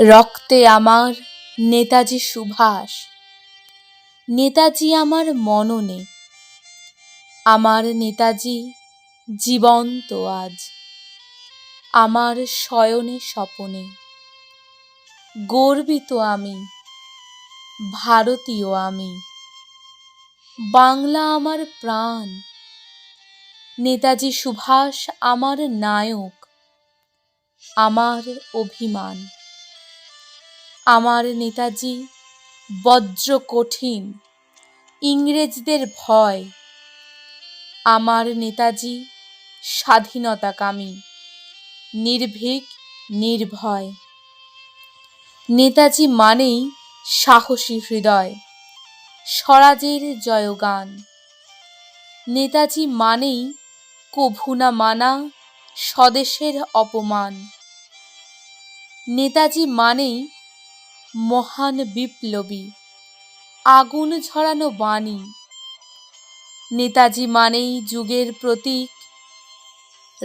রক্তে আমার নেতাজি সুভাষ। নেতাজি আমার মননে। আমার নেতাজি জীবন্ত আজ। আমার শয়নে স্বপনে। গর্বিত আমি। ভারতীয় আমি। বাংলা আমার প্রাণ। নেতাজি সুভাষ আমার নায়ক। আমার অভিমান। আমার নেতাজি বজ্র কঠিন ইংরেজদের ভয়। আমার নেতাজি, স্বাধীনতাকামী, নির্ভীক, নির্ভয়। নেতাজি মানেই সাহসী হৃদয়, স্বরাজের জয়গান। নেতাজি মানেই কভু না মানা, স্বদেশের অপমান। নেতাজি মানেই মহান বিপ্লবী, আগুন ঝরানো বাণী। নেতাজি মানেই যুগের প্রতীক,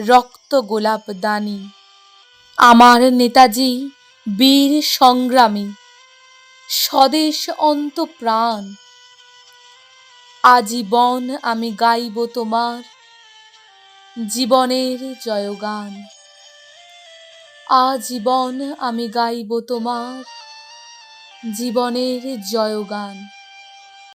রক্ত গোলাপ দানি। আমার নেতাজি বীর সংগ্রামী, স্বদেশ অন্ত প্রাণ। আজীবন আমি গাইব তোমার জীবনের জয়গান। আজীবন আমি গাইব তোমার জীবনের জয়গান।